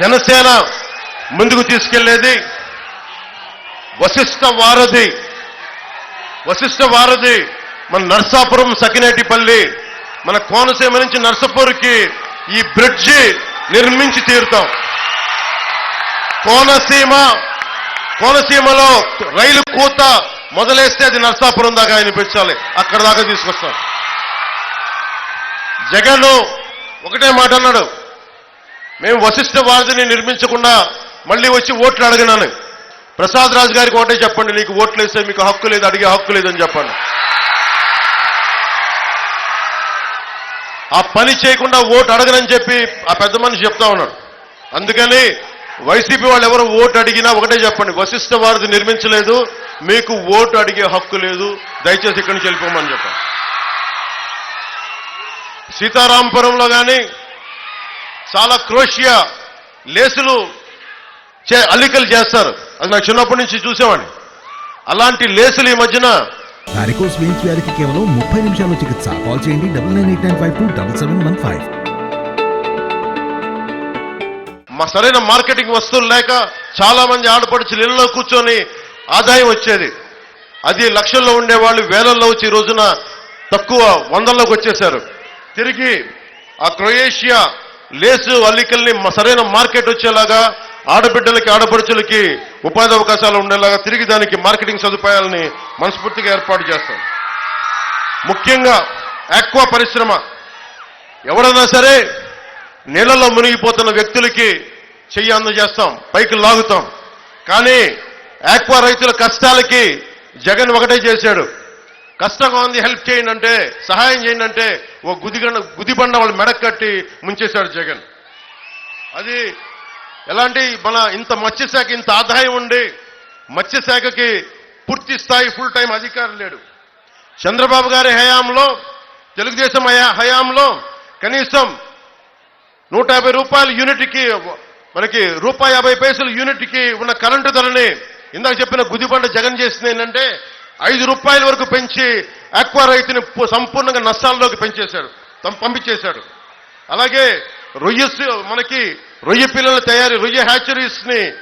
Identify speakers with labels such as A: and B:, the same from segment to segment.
A: జనసేన ముందుకు తీసుకెళ్ళేది వశిష్ఠ వారధి. వశిష్ఠ వారధి మన నర్సాపురం సకినేటిపల్లి మన కోనసీమ నుంచి నర్సపూర్కి ఈ బ్రిడ్జి నిర్మించి తీరుతాం. కోనసీమ కోనసీమలో రైలు కూత మొదలేస్తే అది నర్సాపురం దాకా అనిపించాలి అక్కడ దాకా తీసుకొస్తాం. జగన్ ఒకటే మాట అన్నాడు మేము వశిష్ఠ వారధిని నిర్మించకుండా మళ్ళీ వచ్చి ఓట్లు అడగనాను. ప్రసాద్ రాజు గారికి ఒకటే చెప్పండి నీకు ఓట్లు వేస్తే మీకు హక్కు లేదు అడిగే హక్కు లేదని చెప్పండి. ఆ పని చేయకుండా ఓటు అడగనని చెప్పి ఆ పెద్ద మనిషి చెప్తా ఉన్నాడు. అందుకని వైసీపీ వాళ్ళు ఎవరు ఓటు అడిగినా ఒకటే చెప్పండి వశిష్ఠ వారిది నిర్మించలేదు మీకు ఓటు అడిగే హక్కు లేదు దయచేసి ఇక్కడి నుంచి వెళ్ళిపోమని చెప్పండి. సీతారాంపురంలో కానీ చాలా క్రోషియా లేసులు చే అల్లికలు చేస్తారు. అది నాకు చిన్నప్పటి నుంచి చూసేవాడిని. అలాంటి లేసులు ఈ మధ్యన
B: వారికోస్ వెయిన్స్ వ్యాధికి కేవలం ముప్పై నిమిషాల్లో చికిత్స. కాల్ చేయండి double nine eight nine five two double seven one five.
A: మా సరైన మార్కెటింగ్ వస్తువులు లేక చాలా మంది ఆడపడుచులు ఇళ్ళలో కూర్చొని ఆదాయం వచ్చేది. అది లక్షల్లో ఉండేవాళ్ళు వేలల్లో వచ్చి ఈ రోజున తక్కువ వందల్లోకి వచ్చేశారు. తిరిగి ఆ క్రొయేషియా లేసు అల్లికల్ని సరైన మార్కెట్ వచ్చేలాగా ఆడబిడ్డలకి ఆడపడుచులకి ఉపాధి అవకాశాలు ఉండేలాగా తిరిగి దానికి మార్కెటింగ్ సదుపాయాలని మనస్ఫూర్తిగా ఏర్పాటు చేస్తాం. ముఖ్యంగా ఆక్వా పరిశ్రమ. ఎవడన్నా సరే నీళ్ళలో మునిగిపోతున్న వ్యక్తులకి చెయ్యి అందజేస్తాం పైకి లాగుతాం. కానీ ఆక్వా రైతుల కష్టాలకి జగన్ ఒకటే చేశాడు. కష్టంగా ఉంది హెల్ప్ చేయండి అంటే సహాయం చేయండి అంటే ఓ గుదిగండ గుదిబండ వాళ్ళు మెడక్ కట్టి ముంచేశాడు జగన్. అది ఎలాంటి మన ఇంత మత్స్యశాఖ ఇంత ఆదాయం ఉండి మత్స్యశాఖకి పూర్తి స్థాయి ఫుల్ టైం అధికారం లేడు. చంద్రబాబు గారి హయాంలో తెలుగుదేశం హయా- హయాంలో కనీసం నూట యాభై రూపాయల యూనిట్కి మనకి రూపాయి యాభై పైసలు యూనిట్కి ఉన్న కరెంటు ధరని ఇందాక చెప్పిన గుదిబండ జగన్ చేసింది ఏంటంటే ఐదు రూపాయల వరకు పెంచి ఆక్వా రైతుని సంపూర్ణంగా నష్టాల్లోకి పెంచేశాడు తం- పంపించేశాడు అలాగే రొయ్య మనకి రొయ్య పిల్లల తయారీ రొయ్య హ్యాచరీస్ని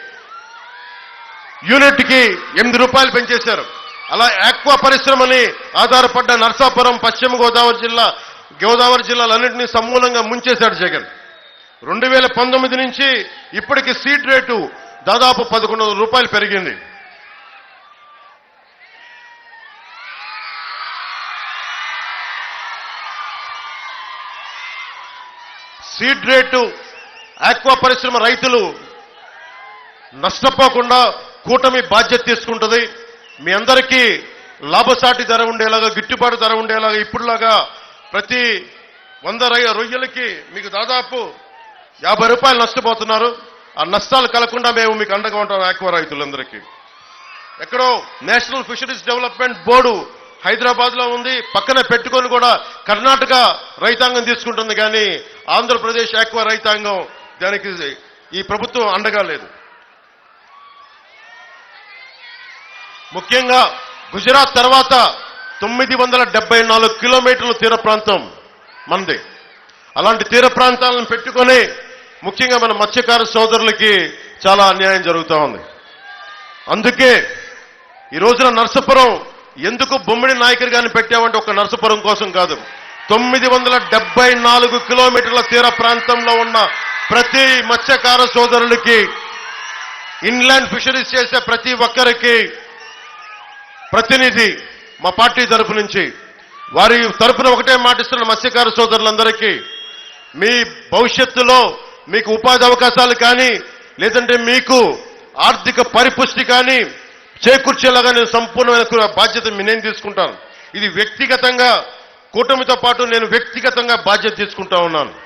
A: యూనిట్కి ఎనిమిది రూపాయలు పెంచేశారు. అలా ఆక్వా పరిశ్రమని ఆధారపడ్డ నర్సాపురం పశ్చిమ గోదావరి జిల్లా గోదావరి జిల్లాలన్నింటినీ సమూలంగా ముంచేశాడు జగన్. రెండు వేల పంతొమ్మిది నుంచి ఇప్పటికి సీట్ రేటు దాదాపు పదకొండు వందల రూపాయలు పెరిగింది. సీడ్ రేటు ఆక్వా పరిశ్రమ రైతులు నష్టపోకుండా కూటమి బాధ్యత తీసుకుంటుంది. మీ అందరికీ లాభసాటి ధర ఉండేలాగా గిట్టుబాటు ధర ఉండేలాగా ఇప్పుడులాగా ప్రతి వంద రొయ్యలకి మీకు దాదాపు యాభై రూపాయలు నష్టపోతున్నారు. ఆ నష్టాలు కలగకుండా మేము మీకు అండగా ఉంటాం ఆక్వా రైతులందరికీ. ఎక్కడో నేషనల్ ఫిషరీస్ డెవలప్మెంట్ బోర్డు హైదరాబాద్లో ఉంది. పక్కన పెట్టుకొని కూడా కర్ణాటక రైతాంగం తీసుకుంటుంది కానీ ఆంధ్రప్రదేశ్ ఆక్వా రైతాంగం దానికి ఈ ప్రభుత్వం అండగా లేదు. ముఖ్యంగా గుజరాత్ తర్వాత తొమ్మిది వందల డెబ్బై నాలుగు కిలోమీటర్ల తీర ప్రాంతం మనది. అలాంటి తీర ప్రాంతాలను పెట్టుకొని ముఖ్యంగా మన మత్స్యకార సోదరులకి చాలా అన్యాయం జరుగుతూ ఉంది. అందుకే ఈ రోజున నర్సపురం ఎందుకు బొమ్మిడి నాయకర్ గారిని పెట్టామంటే ఒక నర్సపురం కోసం కాదు. తొమ్మిది వందల డెబ్బై నాలుగు కిలోమీటర్ల తీర ప్రాంతంలో ఉన్న ప్రతి మత్స్యకార సోదరులకి ఇన్లాండ్ ఫిషరీస్ చేసే ప్రతి ఒక్కరికి ప్రతినిధి మా పార్టీ తరఫు నుంచి వారి తరపున ఒకటే మాటిస్తున్న మత్స్యకార సోదరులందరికీ మీ భవిష్యత్తులో మీకు ఉపాధి అవకాశాలు కానీ లేదంటే మీకు ఆర్థిక పరిపుష్టి కానీ చేకూర్చేలాగా నేను సంపూర్ణమైన బాధ్యత నేను తీసుకుంటాను. ఇది వ్యక్తిగతంగా కూటమితో పాటు నేను వ్యక్తిగతంగా బాధ్యత తీసుకుంటా ఉన్నాను.